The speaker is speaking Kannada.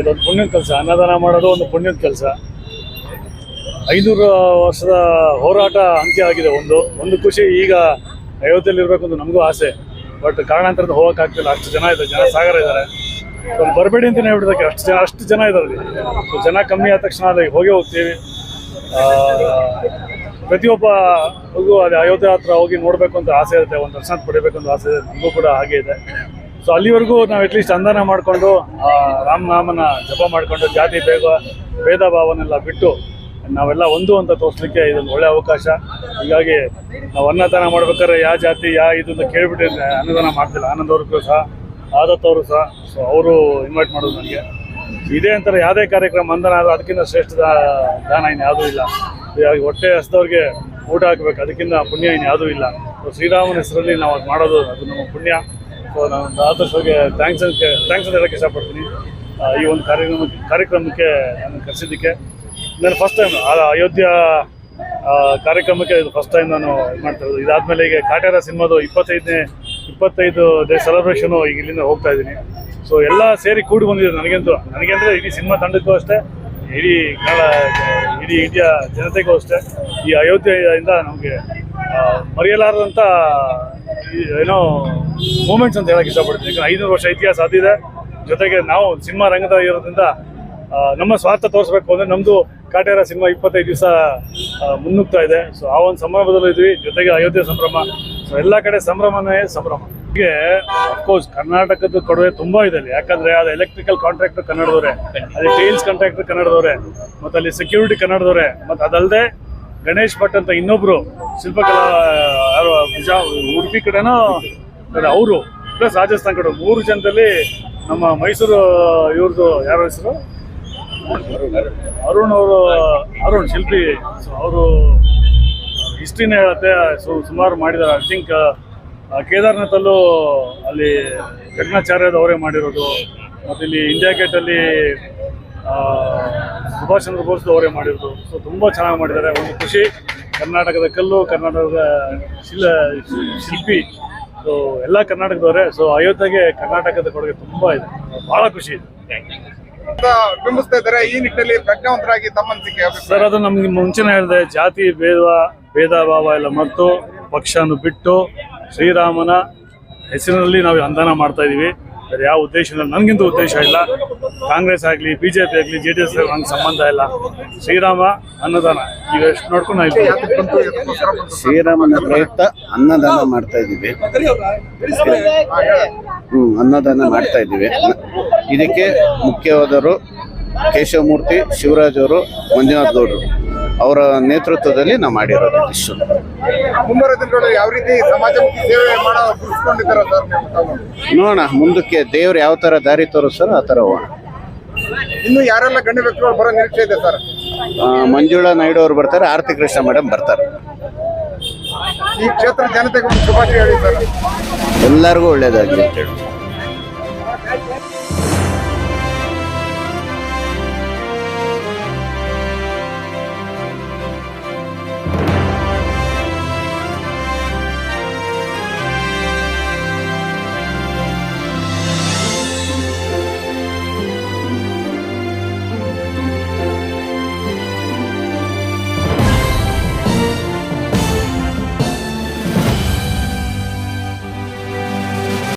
ಇದೊಂದು ಪುಣ್ಯದ ಕೆಲಸ. ಅನ್ನದಾನ ಮಾಡೋದು ಒಂದು ಪುಣ್ಯದ ಕೆಲಸ. ಐನೂರು ವರ್ಷದ ಹೋರಾಟ ಅಂತ್ಯ ಆಗಿದೆ ಒಂದು. ಒಂದು ಖುಷಿ ಈಗ ಅಯೋಧ್ಯೆಯಲ್ಲಿ ಇರಬೇಕು ಅಂತ ನಮಗೂ ಆಸೆ. ಬಟ್ ಕಾರಣಾಂತರದ ಹೋಗೋಕ್ಕಾಗ್ತಿಲ್ಲ ಅಷ್ಟು ಜನ ಇದ್ದಾರೆ. ಜನ ಸಾಗರ ಇದ್ದಾರೆ. ಬರಬೇಡಿ ಅಂತಲೇ ಹೇಳ್ಬಿಡೋಕ್ಕೆ ಅಷ್ಟು ಜನ ಅಷ್ಟು ಜನ ಇದ್ದಾರೆ ಸೊ ಜನ ಕಮ್ಮಿ ಆದ ತಕ್ಷಣ ಅಲ್ಲಿ ಹೋಗೇ ಹೋಗ್ತೀವಿ. ಪ್ರತಿಯೊಬ್ಬ ಮಗು ಅಲ್ಲಿ ಅಯೋಧ್ಯೆ ಹತ್ರ ಹೋಗಿ ನೋಡಬೇಕು ಅಂತ ಆಸೆ ಇರುತ್ತೆ. ಒಂದು ದರ್ಶನ ಪಡಿಬೇಕು ಅಂತ ಆಸೆ ಇದೆ ನಮಗೂ ಕೂಡ ಹಾಗೆ ಇದೆ. ಸೊ ಅಲ್ಲಿವರೆಗೂ ನಾವು ಅಟ್ಲೀಸ್ಟ್ ಅಂದಾನ ಮಾಡಿಕೊಂಡು ರಾಮನಾಮನ ಜಪ ಮಾಡಿಕೊಂಡು, ಜಾತಿ ಬೇಗ ಭೇದ ಭಾವನೆಲ್ಲ ಬಿಟ್ಟು ನಾವೆಲ್ಲ ಒಂದು ಅಂತ ತೋರಿಸ್ಲಿಕ್ಕೆ ಇದೊಂದು ಒಳ್ಳೆ ಅವಕಾಶ. ಹೀಗಾಗಿ ನಾವು ಅನ್ನದಾನ ಮಾಡ್ಬೇಕಾದ್ರೆ ಯಾವ ಜಾತಿ ಯಾವ ಇದು ಅಂತ ಕೇಳ್ಬಿಟ್ಟು ಅನ್ನದಾನ ಮಾಡ್ತಿಲ್ಲ. ಆನಂದ್ ಅವ್ರಿಗೂ ಸಹ ಆದತ್ತವರು ಸಹ. ಸೊ ಅವರು ಇನ್ವೈಟ್ ಮಾಡೋದು ನನಗೆ. ಇದೇ ಅಂತಾರೆ, ಯಾವುದೇ ಕಾರ್ಯಕ್ರಮ ಅಂದನ ಆದರೂ ಅದಕ್ಕಿಂತ ಶ್ರೇಷ್ಠ ದಾನ ಇನ್ನು ಯಾವುದೂ ಇಲ್ಲ. ಹೀಗಾಗಿ ಹೊಟ್ಟೆ ಹಸ್ದವ್ರಿಗೆ ಊಟ ಹಾಕ್ಬೇಕು, ಅದಕ್ಕಿಂತ ಪುಣ್ಯ ಇನ್ನು ಯಾವುದೂ ಇಲ್ಲ. ಶ್ರೀರಾಮನ ಹೆಸರಲ್ಲಿ ನಾವು ಅದು ಮಾಡೋದು ಅದು ನಮ್ಮ ಪುಣ್ಯ. ನಾನು ಆದರ್ಶ್ ಅವ್ರಿಗೆ ಥ್ಯಾಂಕ್ಸ್ ಅಂತ ಥ್ಯಾಂಕ್ಸ್ ಅಂತ ಹೇಳಕ್ಕೆ ಇಷ್ಟಪಡ್ತೀನಿ. ಈ ಒಂದು ಕಾರ್ಯಕ್ರಮ ಕಾರ್ಯಕ್ರಮಕ್ಕೆ ನಾನು ಕರೆಸಿದ್ದಕ್ಕೆ ನಾನು ಫಸ್ಟ್ ಟೈಮ್ ಅಯೋಧ್ಯ ಕಾರ್ಯಕ್ರಮಕ್ಕೆ ಇದು ಫಸ್ಟ್ ಟೈಮ್ ನಾನು ಮಾಡ್ತಾ ಇರೋದು. ಇದಾದ್ಮೇಲೆ ಈಗ ಕಾಟೇರ ಸಿನಿಮಾದು ಇಪ್ಪತ್ತೈದನೇ ಇಪ್ಪತ್ತೈದು ಡೇ ಸೆಲೆಬ್ರೇಷನು ಈಗ ಇಲ್ಲಿಂದ ಹೋಗ್ತಾ ಇದ್ದೀನಿ. ಸೊ ಎಲ್ಲ ಸೇರಿ ಕೂಡಿ ಬಂದಿದೆ ನನಗಂತೂ. ನನಗೆ ಅಂದರೆ ಇಡೀ ಸಿನಿಮಾ ತಂಡಕ್ಕೂ ಅಷ್ಟೇ, ಇಡೀ ಕನ್ನಡ, ಇಡೀ ಇಂಡಿಯಾ ಜನತೆಗೂ ಅಷ್ಟೇ. ಈ ಅಯೋಧ್ಯೆಯಿಂದ ನಮಗೆ ಮರೆಯಲಾರದಂಥ ಏನೋ ಮೂಮೆಂಟ್ಸ್ ಅಂತ ಹೇಳಕ್ಕೆ ಇಷ್ಟಪಡ್ತೀನಿ. ಯಾಕಂದ್ರೆ ಐನೂರು ವರ್ಷ ಇತಿಹಾಸ ಅದಿದೆ ಜೊತೆಗೆ ನಾವು ಸಿನಿಮಾ ರಂಗದ ಇರೋದ್ರಿಂದ ನಮ್ಮ ಸ್ವಾರ್ಥ ತೋರಿಸ್ಬೇಕು ಅಂದರೆ ನಮ್ಮದು ಕಾಟೇರ ಸಿನಿಮಾ ಇಪ್ಪತ್ತೈದು ದಿವಸ ಮುನ್ನುಗ್ತಾ ಇದೆ. ಸೊ ಆ ಒಂದು ಸಂಭ್ರಮದಲ್ಲೂ ಇದ್ವಿ. ಜೊತೆಗೆ ಅಯೋಧ್ಯೆ ಸಂಭ್ರಮ. ಸೊ ಎಲ್ಲ ಕಡೆ ಸಂಭ್ರಮನೇ ಸಂಭ್ರಮ. ಹೀಗೆ ಅಫ್ಕೋರ್ಸ್ ಕರ್ನಾಟಕದ ಕೊಡುಗೆ ತುಂಬಾ ಇದೆ ಅಲ್ಲಿ. ಯಾಕಂದ್ರೆ ಅದು ಎಲೆಕ್ಟ್ರಿಕಲ್ ಕಾಂಟ್ರಾಕ್ಟರ್ ಕನ್ನಡದವರೇ. ಅಲ್ಲಿ ಟೈಲ್ಸ್ ಕಾಂಟ್ರಾಕ್ಟರ್ ಕನ್ನಡದವರೇ. ಮತ್ತೆ ಅಲ್ಲಿ ಸೆಕ್ಯೂರಿಟಿ ಕನ್ನಡದವರೇ. ಮತ್ತೆ ಅದಲ್ಲದೆ ಗಣೇಶ್ ಭಟ್ ಅಂತ ಇನ್ನೊಬ್ರು, ಶಿಲ್ಪಕಲಾ ಯಾರು ಉಡುಪಿ ಕಡೆನೋ ಅವರು ಪ್ಲಸ್ ರಾಜಸ್ಥಾನ್ ಕಡೆ ಮೂರು ಜನದಲ್ಲಿ ನಮ್ಮ ಮೈಸೂರು ಇವ್ರದ್ದು ಯಾರ ಹೆಸರು? ಅರುಣ್ ಅವರು, ಅರುಣ್ ಶಿಲ್ಪಿ. ಅವರು ಹಿಸ್ಟ್ರಿನೇ ಹೇಳುತ್ತೆ ಸೊ, ಸುಮಾರು ಮಾಡಿದ್ದಾರೆ. ಐ ಥಿಂಕ್ ಕೇದಾರ್ನಾಥಲ್ಲೂ ಅಲ್ಲಿ ಅವರೇ ಮಾಡಿರೋದು. ಮತ್ತು ಇಲ್ಲಿ ಇಂಡಿಯಾ ಗೇಟಲ್ಲಿ ಸುಭಾಷ್ ಚಂದ್ರ ಬೋಸ್ ಅವರೇ ಮಾಡಿರೋದು. ಸೊ ತುಂಬ ಚೆನ್ನಾಗಿ ಮಾಡಿದ್ದಾರೆ. ಒಂದು ಖುಷಿ. ಕರ್ನಾಟಕದ ಕಲ್ಲು, ಕರ್ನಾಟಕದ ಶಿಲ, ಶಿಲ್ಪಿ. ಸೊ ಎಲ್ಲ ಕರ್ನಾಟಕದವರೇ ಸೊ ಅಯೋಧ್ಯೆಗೆ ಕರ್ನಾಟಕದ ಕೊಡುಗೆ ತುಂಬಾ ಇದೆ. ಬಹಳ ಖುಷಿ ಇದೆ. ಬಿಂಬಿಸ್ತಾ ಇದ್ದಾರೆ. ಈ ನಿಟ್ಟಿನಲ್ಲಿ ಪ್ರಜ್ಞಾವಂತರಾಗಿ ತಮ್ಮಂತಿಕೆ ಅನಿಸಿಕೆ ಸರ್ ಅದು ನಮ್ಗೆ ಮುಂಚೆನೇ ಹೇಳಿದೆ. ಜಾತಿ ಭೇದ ಭೇದ ಭಾವ ಎಲ್ಲ ಮತ್ತು ಪಕ್ಷನ ಬಿಟ್ಟು ಶ್ರೀರಾಮನ ಹೆಸರಿನಲ್ಲಿ ನಾವು ಅಂದಾನ ಮಾಡ್ತಾ ಇದೀವಿ ಬೇರೆ ಯಾವ ಉದ್ದೇಶ ನನಗಿಂತ ಉದ್ದೇಶ ಇಲ್ಲ. ಕಾಂಗ್ರೆಸ್ ಆಗಲಿ ಬಿ ಜೆ ಪಿ ಆಗಲಿ, ಜೆ ಡಿ ಎಸ್ ನಂಗೆ ಸಂಬಂಧ ಇಲ್ಲ. ಶ್ರೀರಾಮ ಅನ್ನದಾನ, ಈಗ ಎಷ್ಟು ನೋಡ್ಕೊಂಡು ಶ್ರೀರಾಮನ ಪ್ರಯುಕ್ತ ಅನ್ನದಾನ ಮಾಡ್ತಾ ಇದ್ದೀವಿ. ಹ್ಞೂ ಅನ್ನದಾನ ಮಾಡ್ತಾ ಇದ್ದೀವಿ. ಇದಕ್ಕೆ ಮುಖ್ಯವಾದವರು ಕೇಶವಮೂರ್ತಿ, ಶಿವರಾಜ್ ಅವರು, ಮಂಜುನಾಥ್ ಗೌಡರು. ಅವರ ನೇತೃತ್ವದಲ್ಲಿ ನಾವು ಮಾಡಿರೋದು ಇಷ್ಟು ಮುಂಬರುವ ದಿನಗಳಲ್ಲಿ ಯಾವ ರೀತಿ ಸಮಾಜಮುಖಿ ಸೇವೆ ಮಾಡೋ ಗುರುಸ್ಕೊಂಡಿದ್ದಾರ ಸರ್ ನೀವು ತಾವು? ನೋಡೋಣ ಮುಂದಕ್ಕೆ ದೇವ್ರು ಯಾವ ಥರ ದಾರಿ ತೋರಿಸ್ತಾರೋ ಆ ಥರ ಹೋಗೋಣ. ಇನ್ನು ಯಾರೆಲ್ಲ ಗಣ್ಯ ವ್ಯಕ್ತಿಗಳು ಬರೋ ನಿರೀಕ್ಷೆ ಇದೆ ಸರ್? ಆ, ಮಂಜುಳಾ ನಾಯ್ಡು ಅವರು ಬರ್ತಾರೆ ಆರತಿ ಕೃಷ್ಣ ಮೇಡಮ್ ಬರ್ತಾರೆ. ಈ ಕ್ಷೇತ್ರ ಜನತೆಗೆ ಒಂದು ಶುಭಾಶಯ ಹೇಳಿ ಸರ್. ಎಲ್ಲರಿಗೂ ಒಳ್ಳೇದಾಗಲಿ ಅಂತೇಳಿ